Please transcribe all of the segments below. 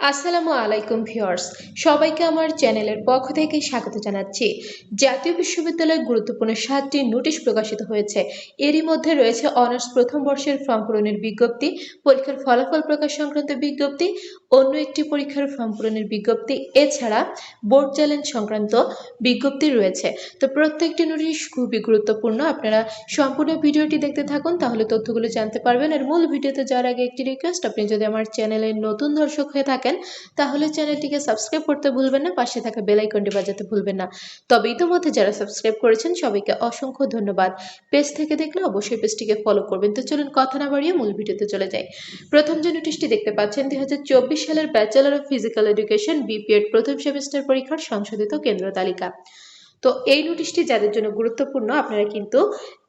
আসসালামু আলাইকুম ভিউয়ার্স, সবাইকে আমার চ্যানেলের পক্ষ থেকে স্বাগত জানাচ্ছি। জাতীয় বিশ্ববিদ্যালয়ের গুরুত্বপূর্ণ সাতটি নোটিশ প্রকাশিত হয়েছে। এরই মধ্যে রয়েছে অনার্স প্রথম বর্ষের ফর্ম পূরণের বিজ্ঞপ্তি, পরীক্ষার ফলাফল প্রকাশ সংক্রান্ত বিজ্ঞপ্তি, অন্য একটি পরীক্ষার ফর্ম পূরণের বিজ্ঞপ্তি, এছাড়া বোর্ড চ্যালেঞ্জ সংক্রান্ত বিজ্ঞপ্তি রয়েছে। তো প্রত্যেকটি নোটিশ খুবই গুরুত্বপূর্ণ। আপনারা সম্পূর্ণ ভিডিওটি দেখতে থাকুন, তাহলে তথ্যগুলো জানতে পারবেন। আর মূল ভিডিওতে যাওয়ার আগে একটি রিকোয়েস্ট আপনি যদি আমার চ্যানেলের নতুন দর্শক হয়ে থাকেন তাহলে চ্যানেলটিকে সাবস্ক্রাইব করতে ভুলবেন না, পাশে থাকা বেল আইকনটি বাজাতে ভুলবেন না। তবে ইতিমধ্যে যারা সাবস্ক্রাইব করেছেন, সবাইকে অসংখ্য ধন্যবাদ। পেজ থেকে দেখলে অবশ্যই পেজটিকে ফলো করবেন। তো চলুন কথা না বাড়িয়ে মূল ভিডিওতে চলে যাই। প্রথম যে নোটিশটি দেখতে পাচ্ছেন দুই সালের bachelor of physical education BPEd প্রথম সেমিস্টার পরীক্ষার সংশোধিত কেন্দ্র তালিকা। তো এই নোটিশটি যাদের জন্য গুরুত্বপূর্ণ, আপনারা কিন্তু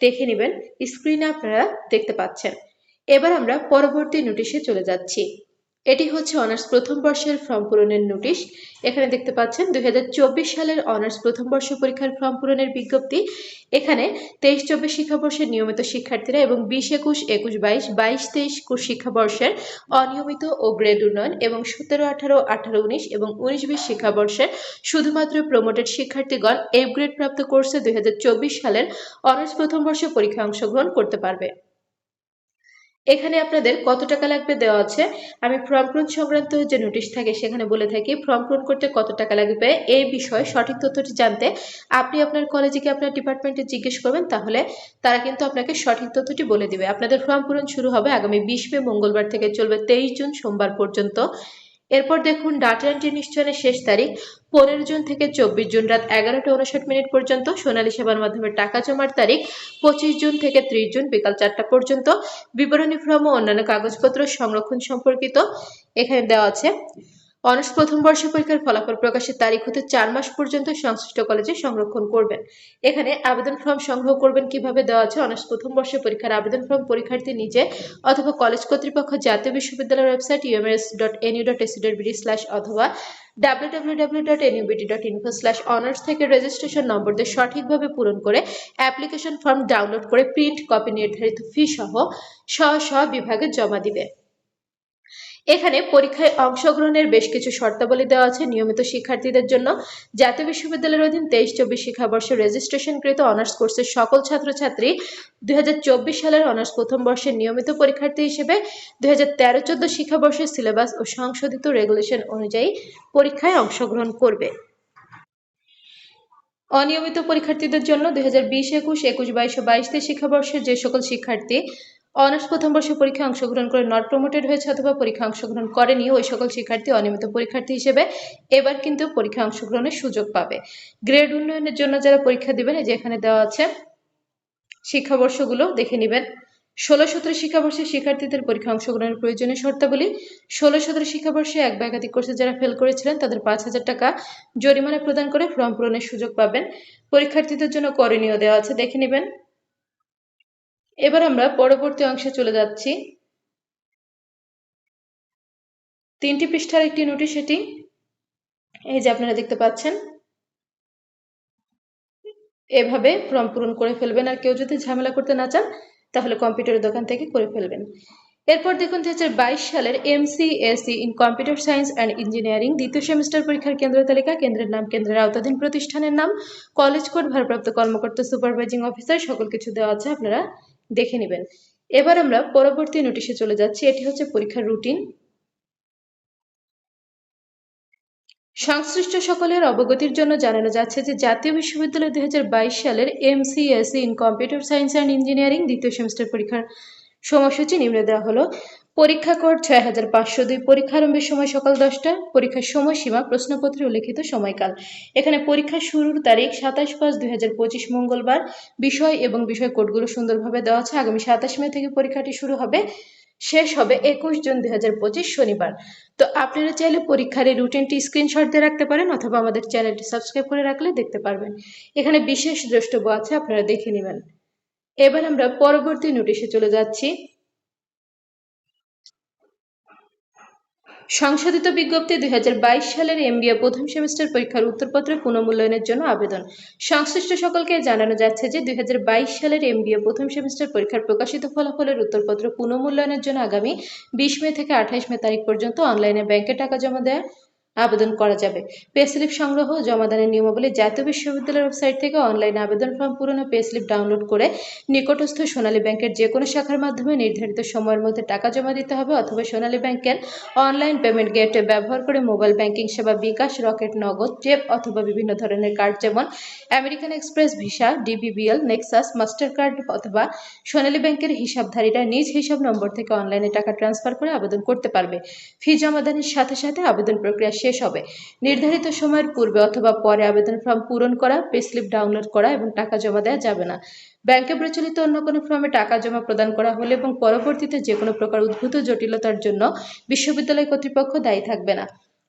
দেখে নেবেন। স্ক্রিনে আপনারা দেখতে পাচ্ছেন। এবার আমরা পরবর্তী নোটিশে চলে যাচ্ছি। এটি হচ্ছে অনার্স প্রথম বর্ষের ফর্ম পূরণের নোটিশ। এখানে দেখতে পাচ্ছেন দুই সালের অনার্স প্রথম বর্ষ পরীক্ষার ফর্ম পূরণের বিজ্ঞপ্তি। এখানে তেইশ চব্বিশ শিক্ষাবর্ষের নিয়মিত শিক্ষার্থীরা এবং বিশ একুশ একুশ বাইশ বাইশ তেইশ শিক্ষাবর্ষের অনিয়মিত ও গ্রেড উন্নয়ন এবং সতেরো, আঠারো আঠারো, উনিশ এবং উনিশ বিশ শিক্ষাবর্ষের শুধুমাত্র প্রমোটেড শিক্ষার্থীগণ এফ গ্রেড প্রাপ্ত কোর্সে দুই হাজার চব্বিশ সালের অনার্স প্রথম বর্ষ পরীক্ষায় অংশগ্রহণ করতে পারবে। এখানে আপনাদের কত টাকা লাগবে দেওয়া আছে? আমি ফর্ম পূরণ সংক্রান্ত যে নোটিশ থাকে, সেখানে বলে থাকি ফর্ম পূরণ করতে কত টাকা লাগবে? এই বিষয়ে সঠিক তথ্যটি জানতে আপনি আপনার কলেজে কি আপনার ডিপার্টমেন্টে জিজ্ঞেস করবেন, তাহলে তারা কিন্তু আপনাকে সঠিক তথ্যটি বলে দিবে। আপনাদের ফর্ম পূরণ শুরু হবে আগামী বিশ মে, মঙ্গলবার থেকে চলবে তেইশ জুন, সোমবার পর্যন্ত। এরপর দেখুন, ডাটা এন্ট্রি নিশ্চয়নের শেষ তারিখ, পনেরো জুন থেকে চব্বিশ জুন রাত এগারোটা উনষাট মিনিট পর্যন্ত, সোনালী সেবার মাধ্যমে টাকা জমার তারিখ, পঁচিশ জুন থেকে ত্রিশ জুন বিকাল চারটা পর্যন্ত, বিবরণী ফ্রম ও অন্যান্য কাগজপত্র সংরক্ষণ সম্পর্কিত এখানে দেওয়া আছে। অনার্স প্রথম বর্ষ পরীক্ষার ফলাফল প্রকাশের তারিখ হতে চার মাস পর্যন্ত সংশ্লিষ্ট কলেজে সংরক্ষণ করবেন। এখানে আবেদন ফর্ম সংগ্রহ করবেন কীভাবে দেওয়া আছে, অনার্স প্রথম বর্ষ পরীক্ষার আবেদন ফর্ম পরীক্ষার্থী নিজে অথবা কলেজ কর্তৃপক্ষ, জাতীয় বিশ্ববিদ্যালয়ের website UMS dot NU dot AC dot BD slash অথবা অনার্স থেকে রেজিস্ট্রেশন নম্বর দিয়ে সঠিকভাবে পূরণ করে অ্যাপ্লিকেশন ফর্ম ডাউনলোড করে প্রিন্ট কপি নির্ধারিত ফি সহ স্ব বিভাগে জমা দিবে। এখানে পরীক্ষায় অংশগ্রহণের বেশ কিছু শর্তাবলী দেওয়া আছে। নিয়মিত শিক্ষার্থীদের জন্য জাতীয় বিশ্ববিদ্যালয়ের অধীন তেইশ, চব্বিশ শিক্ষাবর্ষে রেজিস্ট্রেশনকৃত অনার্স কোর্সের সকল ছাত্রছাত্রী দু হাজার চব্বিশ সালের অনার্স প্রথম বর্ষের নিয়মিত পরীক্ষার্থী হিসেবে দুই হাজার তেরো, চোদ্দ শিক্ষাবর্ষের সিলেবাস ও সংশোধিত রেগুলেশন অনুযায়ী পরীক্ষায় অংশগ্রহণ করবে। অনিয়মিত পরীক্ষার্থীদের জন্য দুই হাজার বিশ, একুশ একুশ, বাইশ বাইশ শিক্ষাবর্ষের যে সকল শিক্ষার্থী অনার্স প্রথম বর্ষে পরীক্ষায় অংশগ্রহণ করে নট প্রমোটেড হয়েছে অথবা পরীক্ষা অংশগ্রহণ করেনি ওই সকল শিক্ষার্থী অনিয়মিত পরীক্ষার্থী হিসেবে এবার কিন্তু পরীক্ষা অংশগ্রহণের সুযোগ পাবে। গ্রেড উন্নয়নের জন্য যারা পরীক্ষা দিবেন, এই যে এখানে দেওয়া আছে, শিক্ষাবর্ষগুলো দেখে নেবেন। ষোলো সতেরো শিক্ষাবর্ষের শিক্ষার্থীদের পরীক্ষা অংশগ্রহণের প্রয়োজনীয় শর্তাবলী। ষোলো সতেরো শিক্ষাবর্ষে এক বা একাধিক কোর্সে যারা ফেল করেছিলেন, তাদের পাঁচ হাজার টাকা জরিমানা প্রদান করে ফর্ম পূরণের সুযোগ পাবেন। পরীক্ষার্থীদের জন্য করণীয় দেওয়া আছে, দেখে নেবেন। এবার আমরা পরবর্তী অংশে চলে যাচ্ছি। তিনটি পৃষ্ঠার একটি নোটিশ এটি এই যে আপনারা দেখতে পাচ্ছেন। এভাবে ফর্ম পূরণ করে ফেলবেন। আর কেউ যদি ঝামেলা করতে না চান, তাহলে কম্পিউটারের দোকান থেকে করে ফেলবেন। এরপর দেখুন দু হাজার বাইশ সালের MCAC in computer science and engineering দ্বিতীয় সেমিস্টার পরীক্ষার কেন্দ্র তালিকা, কেন্দ্রের নাম, কেন্দ্রের আওতাধীন প্রতিষ্ঠানের নাম কলেজ কোড ভারপ্রাপ্ত কর্মকর্তা সুপারভাইজিং অফিসার সকল কিছু দেওয়া আছে আপনারা দেখে নেবেন। এবার আমরা পরবর্তী নোটিশে চলে যাচ্ছি। এটি হচ্ছে পরীক্ষার রুটিন সংশ্লিষ্ট সকলের অবগতির জন্য জানানো যাচ্ছে যে, জাতীয় বিশ্ববিদ্যালয় দুই হাজার বাইশ সালের MCSC in computer science and engineering দ্বিতীয় সেমিস্টার পরীক্ষার সময়সূচি নিম্নে দেওয়া হলো। পরীক্ষা কোড ছয় হাজার পাঁচশো দুই পরীক্ষা আরম্ভের সময় সকাল দশটা, পরীক্ষার সময়সীমা, প্রশ্নপত্রে উল্লেখিত সময়কাল। এখানে পরীক্ষা শুরুর তারিখ সাতাশ পাঁচ দুই হাজার পঁচিশ মঙ্গলবার। বিষয় এবং বিষয় কোডগুলো সুন্দরভাবে দেওয়া আছে। আগামী সাতাশ মে থেকে পরীক্ষাটি শুরু হবে, শেষ হবে একুশ জুন দুই হাজার পঁচিশ শনিবার। তো আপনারা চাইলে পরীক্ষার এই রুটিনটি স্ক্রিনশট দিয়ে রাখতে পারেন অথবা আমাদের চ্যানেলটি সাবস্ক্রাইব করে রাখলে দেখতে পারবেন। এখানে বিশেষ দ্রষ্টব্য আছে, আপনারা দেখে নেবেন। এবার আমরা পরবর্তী নোটিশে চলে যাচ্ছি। সংশোধিত বিজ্ঞপ্তি দুই হাজার বাইশ সালের এমবিএ প্রথম সেমিস্টার পরীক্ষার উত্তরপত্র পুনর্মূল্যায়নের জন্য আবেদন। সংশ্লিষ্ট সকলকে জানানো যাচ্ছে যে দুই হাজার বাইশ সালের এমবিএ প্রথম সেমিস্টার পরীক্ষার প্রকাশিত ফলাফলের উত্তরপত্র পুনর্মূল্যায়নের জন্য আগামী বিশ মে থেকে আঠাইশ মে তারিখ পর্যন্ত অনলাইনে ব্যাংকে টাকা জমা দেওয়া আবেদন করা যাবে। পে স্লিপ সংগ্রহ, জমাদানের নিয়মাবলী জাতীয় বিশ্ববিদ্যালয়ের ওয়েবসাইট থেকে অনলাইনে আবেদন ফর্ম পূরণ ও পে স্লিপ ডাউনলোড করে নিকটস্থ সোনালী ব্যাংকের যে কোনো শাখার মাধ্যমে নির্ধারিত সময়ের মধ্যে টাকা জমা দিতে হবে অথবা সোনালী ব্যাংকের অনলাইন পেমেন্ট গেট ব্যবহার করে মোবাইল ব্যাংকিং সেবা বিকাশ, রকেট, নগদ, টেপ অথবা বিভিন্ন ধরনের কার্ড যেমন American Express, Visa, DBBL, Nexus Mastercard অথবা সোনালী ব্যাংকের হিসাবধারীরা নিজ হিসাব নম্বর থেকে অনলাইনে টাকা ট্রান্সফার করে আবেদন করতে পারবে। ফি জমাদানের সাথে সাথে আবেদন প্রক্রিয়া শেষ হবে। নির্ধারিত সময়ের পূর্বে অথবা পরে আবেদন ফর্ম পূরণ করা পে স্লিপ ডাউনলোড করা এবং টাকা জমা দেওয়া যাবে না। ব্যাংকে প্রচলিত অন্য কোনো ফর্মে টাকা জমা প্রদান করা হলে এবং পরবর্তীতে যে কোনো প্রকার উদ্ভূত জটিলতার জন্য বিশ্ববিদ্যালয় কর্তৃপক্ষ দায়ী থাকবে না।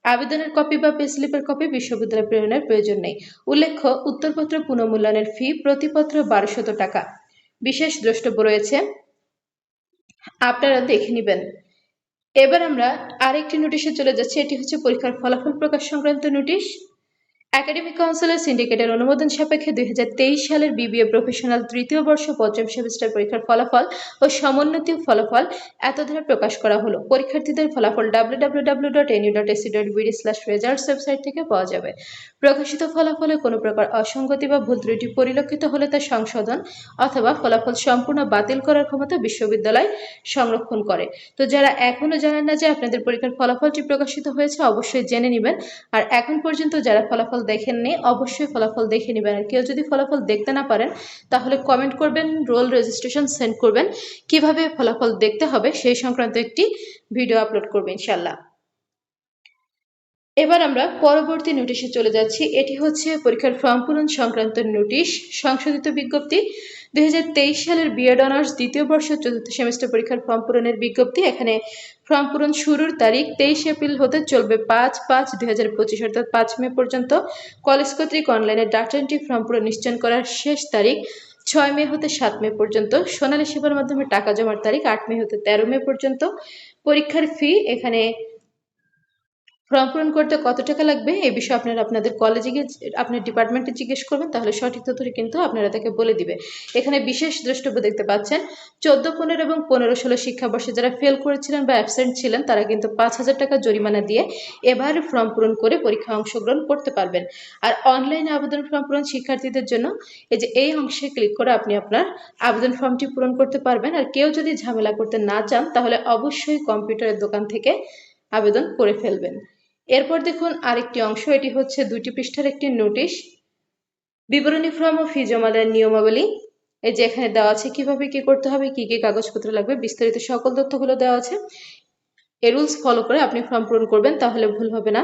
আবেদনের কপি বা পে স্লিপের কপি বিশ্ববিদ্যালয় প্রেরণের প্রয়োজন নেই। উল্লেখ্য, উত্তরপত্র পুনঃমূল্যায়নের ফি প্রতিপত্র বারোশত টাকা। বিশেষ দ্রষ্টব্য রয়েছে, আপনারা দেখে নেবেন। এবার আমরা আরেকটি নোটিশে চলে যাচ্ছি এটি হচ্ছে পরীক্ষার ফলাফল প্রকাশ সংক্রান্ত নোটিশ একাডেমিক কাউন্সিলের সিন্ডিকেটের অনুমোদন সাপেক্ষে দুই হাজার তেইশ সালের বিবিএ প্রফেশনাল তৃতীয় বর্ষ পঞ্চম সেমিস্টার পরীক্ষার ফলাফল ও সমোন্নতি ফলাফল এতধারা প্রকাশ করা হলো। পরীক্ষার্থীদের ফলাফল ডাব্লিউ ডট ওয়েবসাইট থেকে পাওয়া যাবে। প্রকাশিত ফলাফলে কোনো প্রকার অসঙ্গতি বা ভুল ত্রুটি পরিলক্ষিত হলে তা সংশোধন অথবা ফলাফল সম্পূর্ণ বাতিল করার ক্ষমতা বিশ্ববিদ্যালয় সংরক্ষণ করে। তো যারা এখনও জানেন না যে আপনাদের পরীক্ষার ফলাফলটি প্রকাশিত হয়েছে, অবশ্যই জেনে নেবেন। আর এখন পর্যন্ত যারা ফলাফল দেখেননি, অবশ্যই ফলাফল দেখে নেবেন। আর কেউ যদি ফলাফল দেখতে না পারেন, তাহলে কমেন্ট করবেন রোল রেজিস্ট্রেশন সেন্ড করবেন। কীভাবে ফলাফল দেখতে হবে সেই সংক্রান্ত একটি ভিডিও আপলোড করবে ইনশাল্লাহ এবার আমরা পরবর্তী নোটিশে চলে যাচ্ছি। এটি হচ্ছে পরীক্ষার ফর্ম পূরণ সংক্রান্ত নোটিশ সংশোধিত বিজ্ঞপ্তি। দুই হাজার তেইশ সালের বিএড অনার্স দ্বিতীয় বর্ষ চতুর্থ সেমিস্টার পরীক্ষার ফর্ম পূরণের বিজ্ঞপ্তি। এখানে ফর্ম পূরণ শুরুর তারিখ তেইশ এপ্রিল হতে চলবে পাঁচ পাঁচ দুই হাজার পঁচিশ, অর্থাৎ পাঁচ মে পর্যন্ত। কলেজ কর্তৃক অনলাইনে ডাটা এন্ট্রি ফর্ম পূরণ নিশ্চয়ন করার শেষ তারিখ ছয় মে হতে সাত মে পর্যন্ত। সোনালী সেবার মাধ্যমে টাকা জমার তারিখ আট মে হতে তেরো মে পর্যন্ত। পরীক্ষার ফি এখানে ফর্ম পূরণ করতে কত টাকা লাগবে এই বিষয়ে আপনারা আপনাদের কলেজে গিয়ে আপনার ডিপার্টমেন্টে জিজ্ঞেস করবেন, তাহলে সঠিক তথ্যটি কিন্তু আপনারা তাকে বলে দিবে। এখানে বিশেষ দ্রষ্টব্য দেখতে পাচ্ছেন, চোদ্দ, পনেরো এবং পনেরো ষোলো শিক্ষাবর্ষে যারা ফেল করেছিলেন বা অ্যাবসেন্ট ছিলেন, তারা কিন্তু পাঁচ হাজার টাকা জরিমানা দিয়ে এবার ফর্ম পূরণ করে পরীক্ষায় অংশগ্রহণ করতে পারবেন। আর অনলাইনে আবেদন ফর্ম পূরণ শিক্ষার্থীদের জন্য, এই যে এই অংশে ক্লিক করে আপনি আপনার আবেদন ফর্মটি পূরণ করতে পারবেন। আর কেউ যদি ঝামেলা করতে না চান, তাহলে অবশ্যই কম্পিউটারের দোকান থেকে আবেদন করে ফেলবেন। এরপর দেখুন আরেকটি অংশ, এটি হচ্ছে দুটি পৃষ্ঠার একটি নোটিশ। বিবরণী ফর্ম ও ফি জমা দেওয়ার নিয়মাবলী, এই যে এখানে দেওয়া আছে কীভাবে কি করতে হবে, কি কি কাগজপত্র লাগবে, বিস্তারিত সকল তথ্যগুলো দেওয়া আছে। এ রুলস ফলো করে আপনি ফর্ম পূরণ করবেন, তাহলে ভুল হবে না।